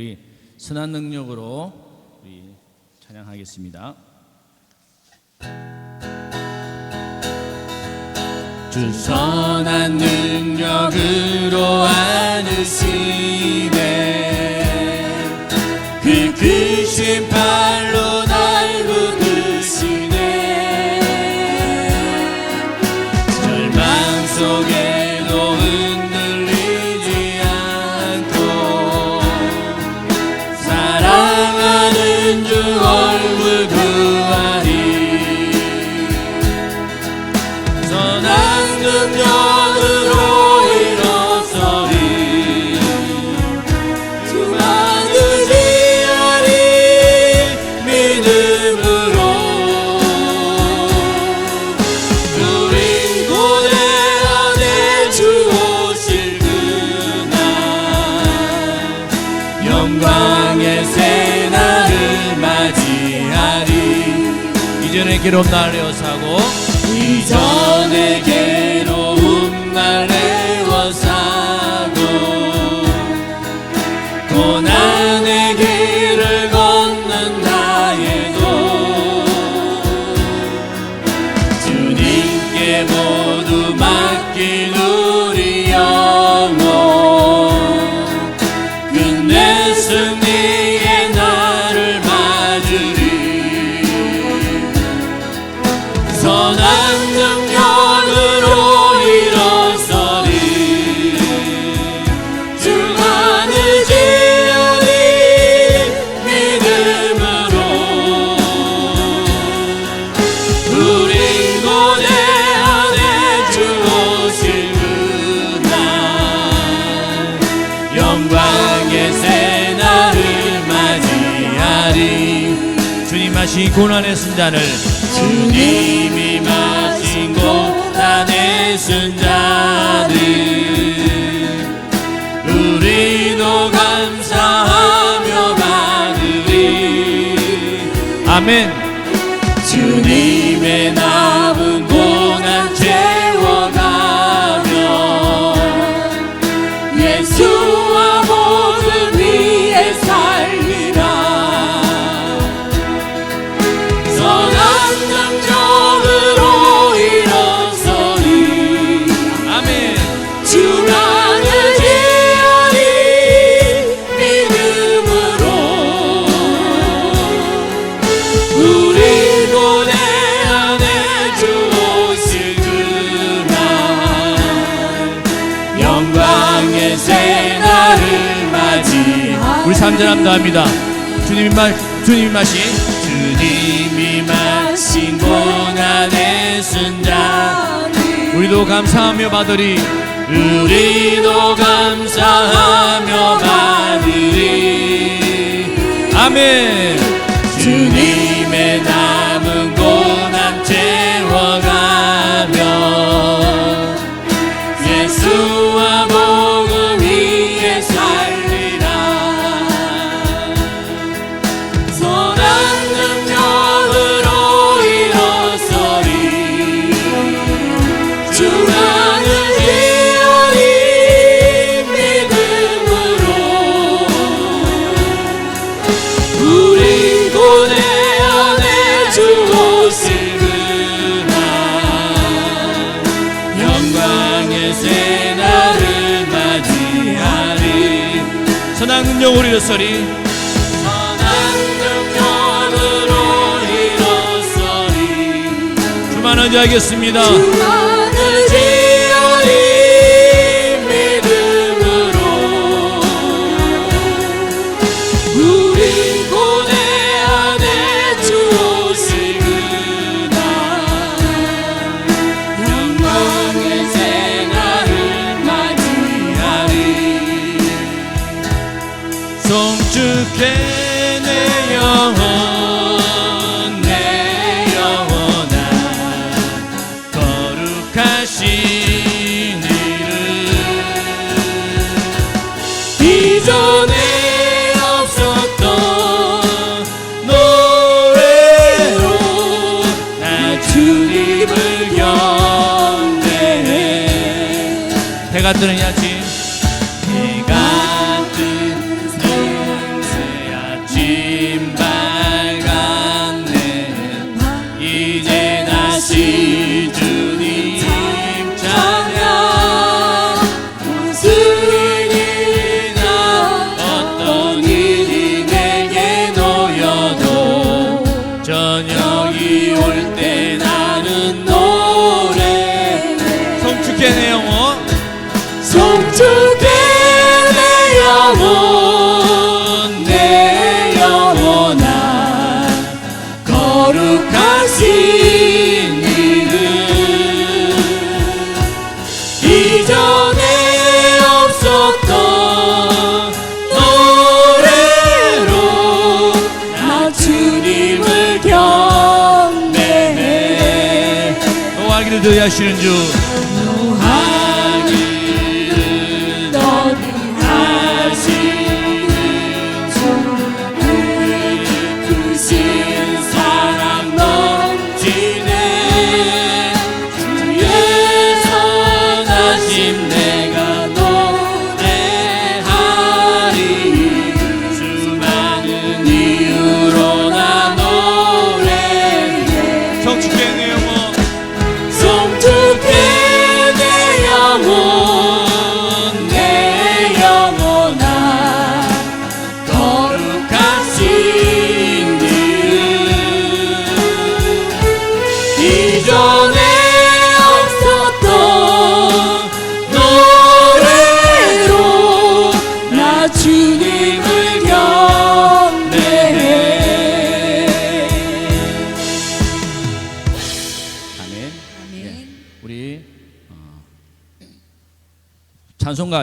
우리 선한 능력으로 우리 찬양하겠습니다. 주 선한 능력으로 안으시네 고난의 순간을 주님이 마신 고난의 순자들 우리도 감사하며 가으리 아멘. 주님. 참전한다 합니다. 주님이 말, 주님이 마신, 주님이 마신 고난의 순자. 우리도 감사하며 받으리. 우리도 감사하며 받으리. 아멘. 주님의 남은 고난 채워가. 소리. 주만 의지하겠습니다. Tuna tuning 자리하시는 주.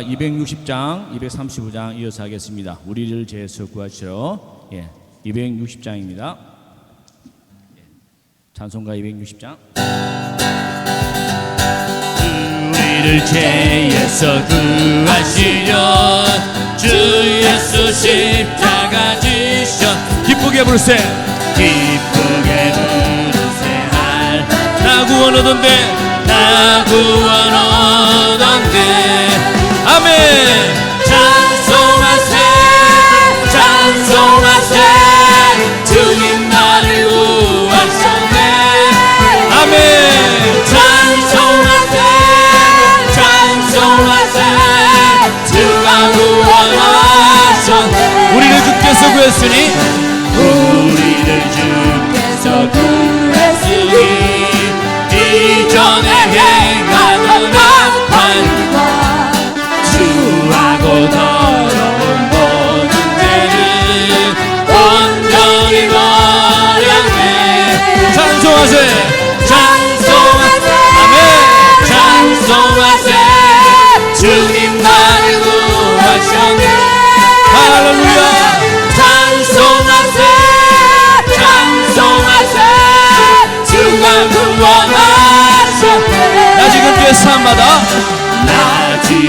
260장, 235장 이어서 하겠습니다. 우리를 죄에서 구하시오 예, 260장입니다. 예, 찬송가 260장. 우리를 죄에서 구하시려. 주 예수 십자가 지셔. 기쁘게 부르세 기쁘게 부르세. 할나 구원 얻은데 나 구원 얻은데. 아멘. 찬송하세 찬송하세. 주님 나를 구하셨네 아멘. 찬송하세 찬송하세. 주가 구원하셨네 우리를 주께서 구했으니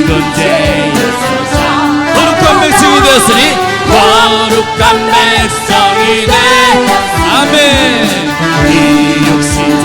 존재. 거룩한 백성이 되었으니 거룩한 백성이 되었으니 아멘. 이 육신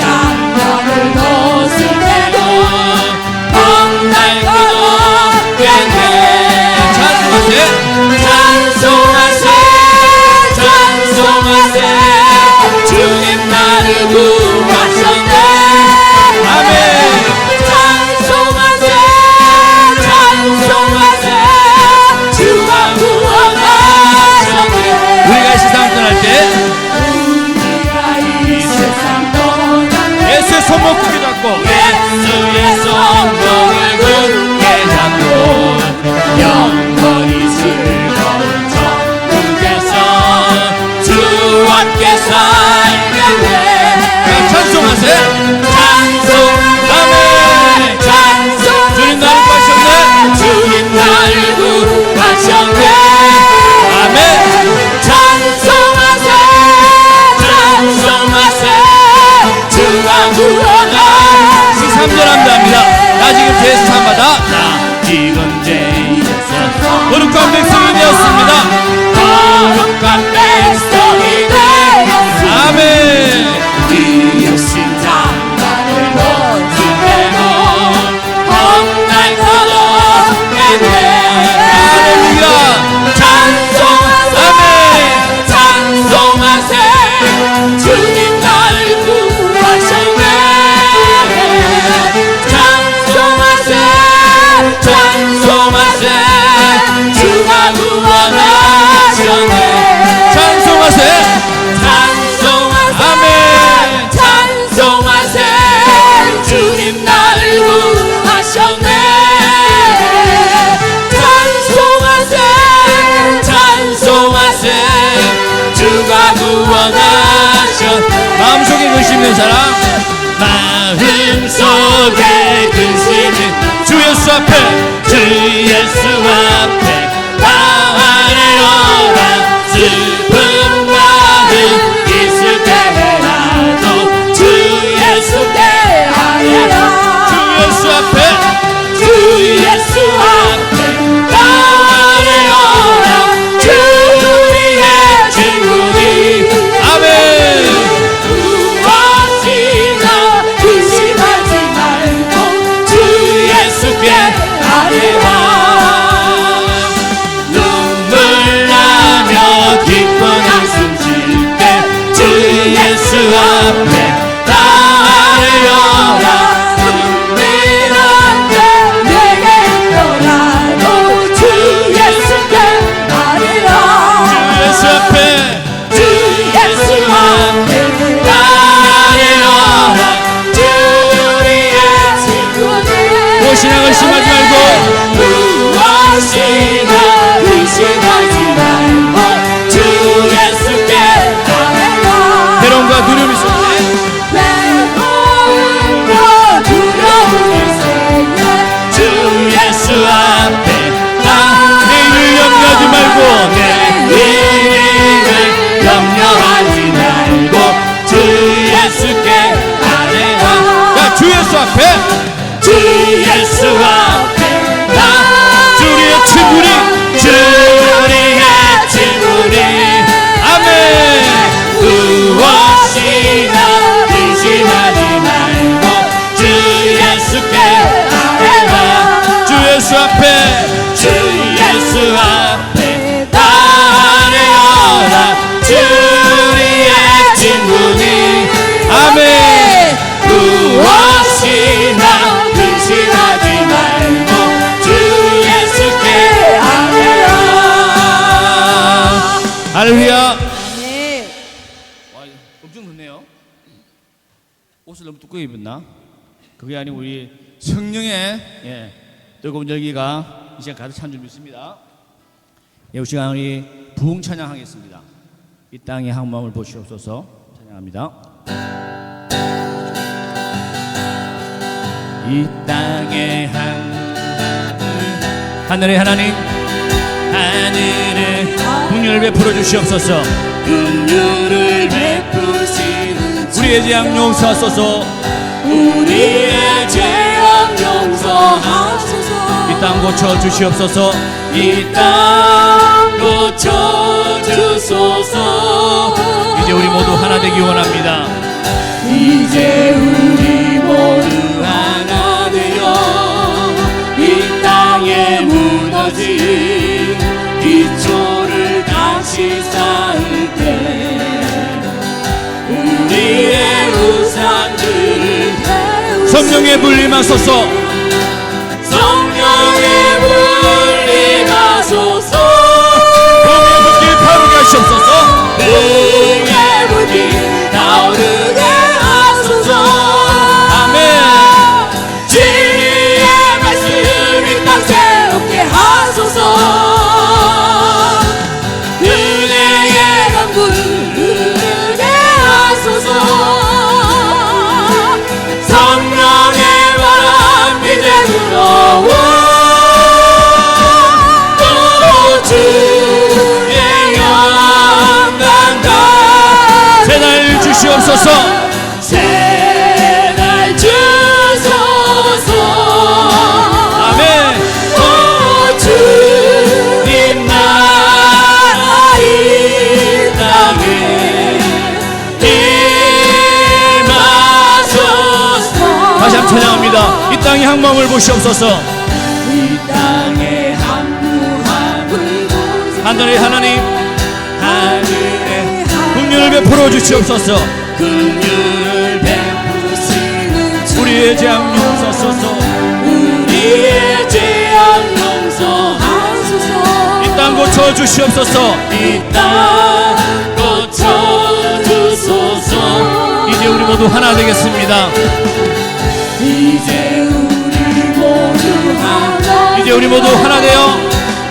앞에 주 예수 앞에 입었나? 그게 아니고 우리 성령의 예, 뜨거운 열기가 이 시간 가득 찬 줄 믿습니다. 예, 이 시간 우리 부흥 찬양하겠습니다. 이 땅의 항마음을 보시옵소서 찬양합니다. 이 땅의 항 하늘의 하나님 하늘의 풍요를 베풀어 주시옵소서 긍휼을 베푸시는 우리의 재앙 용서하소서 우리의 죄악 용서하소서. 이 땅 고쳐 주시옵소서. 이 땅 고쳐 주소서. 이제 우리 모두 하나 되기 원합니다. 이제 우리 모두 하나 되어 이 땅에 무너진 기초를 다시 쌓을 성령의 물림하소서 보시옵소서. 이 하늘의 하나님 하늘에 풍요를 베풀어 주시옵소서. 긍휼을 베푸시는 우리의 재앙 용서하소서. 우리의 죄악 용서하소서. 이 땅 고쳐 주시옵소서. 이 땅 고쳐 주소서. 이제 우리 모두 하나 되겠습니다. 이제 이제 우리 모두 하나 되어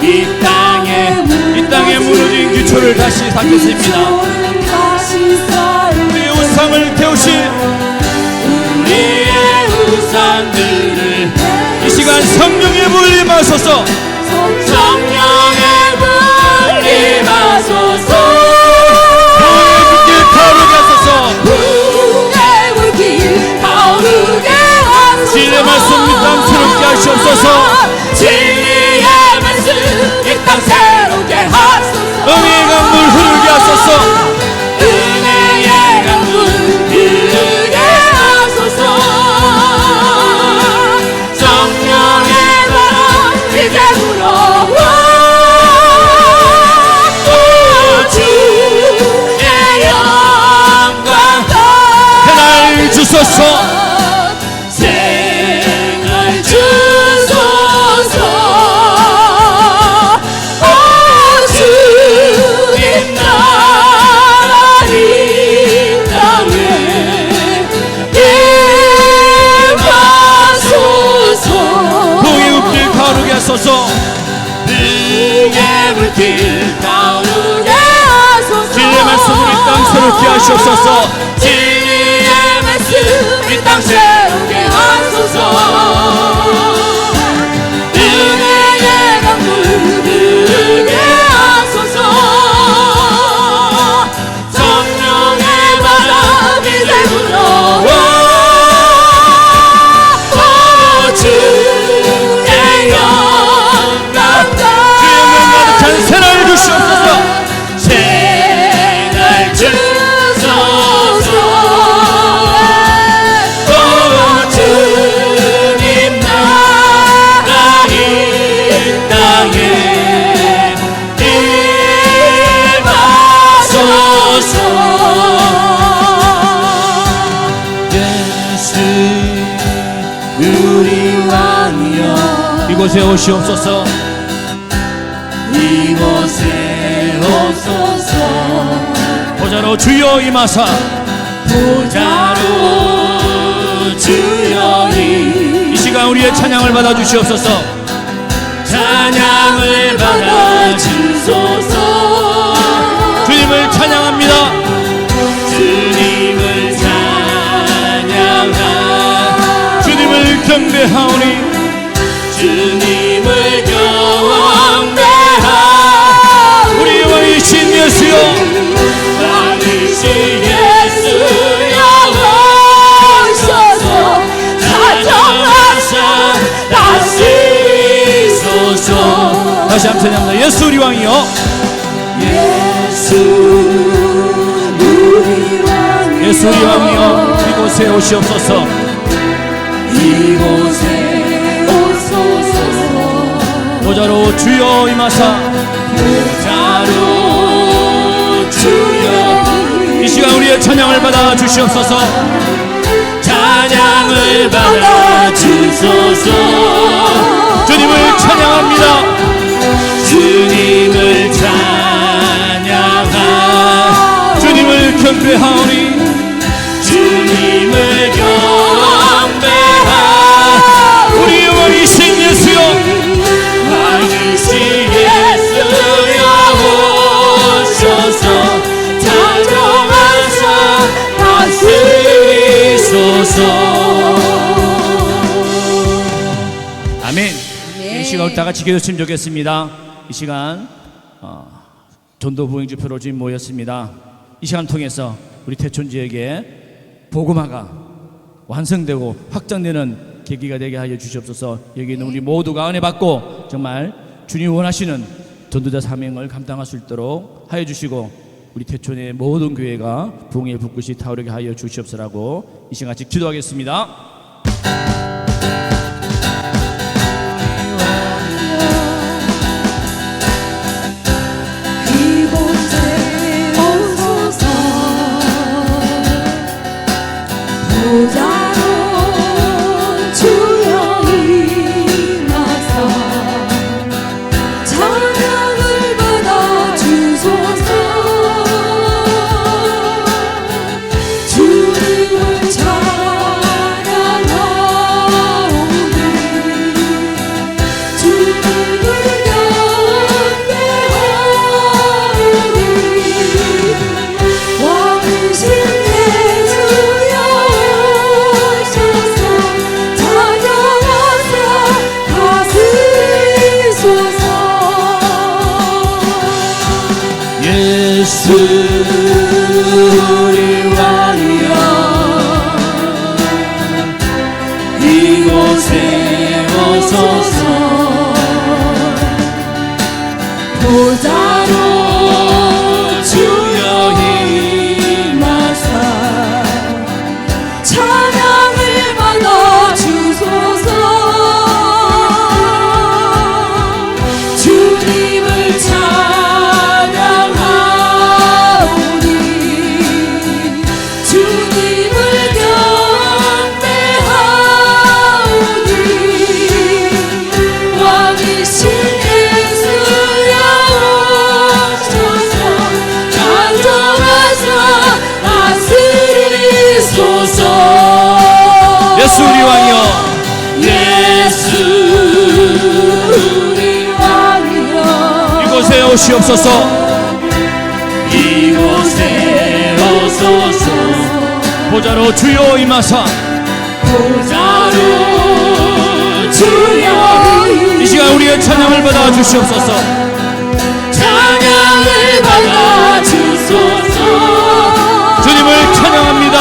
이 땅에 이 땅에 무너진 기초를 다시 쌓을 우리의 우상을 태우실 우리의 우상들을 이 시간 성령의 물림하소서. 성령 주소서. 하소서. 등의 불길 타오르게 하소서. 진리의 말씀을 이땅 새롭게 하시옵소서 이땅 이곳에 오시옵소서. 이곳에 오소서. 보좌로 주여 임하사. 보좌로 주여 이이 시간 우리의 찬양을 받아 주시옵소서. 찬양 다시 한번 찬양합니다. 예수 우리 왕이여 예수 우리 왕이여 예수 우리 왕이여 이곳에 오시옵소서. 이곳에 오소서. 보좌로 주여 임하사. 자로 주여 이 시간 우리의 찬양을 받아 주시옵소서. 찬양을 받아 주소서. 주님을 찬양합니다 주님을 찬양하 주님을 경배하오니. 주님을 경배하 우리 왕이신 예수여. 왕이신 예수여 오셔서 찬송하사 다스리소서. 아멘. 이 시간 다 같이 기도했으면 좋겠습니다. 이 시간 어, 전도 부흥 집회로 지금 모였습니다. 이 시간 통해서 우리 태촌 지역에 복음화가 완성되고 확장되는 계기가 되게 하여 주시옵소서. 여기 있는 우리 모두가 은혜 받고 정말 주님 원하시는 전도자 사명을 감당할 수 있도록 하여 주시고 우리 태촌의 모든 교회가 부흥의 불꽃이 타오르게 하여 주시옵소라고 이 시간 같이 기도하겠습니다. 오소서 예수 우리 왕이여. 예수 우리 왕이여. 이곳에 오시옵소서. 이곳에 오소서. 보좌로 주여 임하사. 보좌로 주여 이 시간 우리의 찬양을 받아 주시옵소서. 찬양을 받아 주소서. 주님을 찬양합니다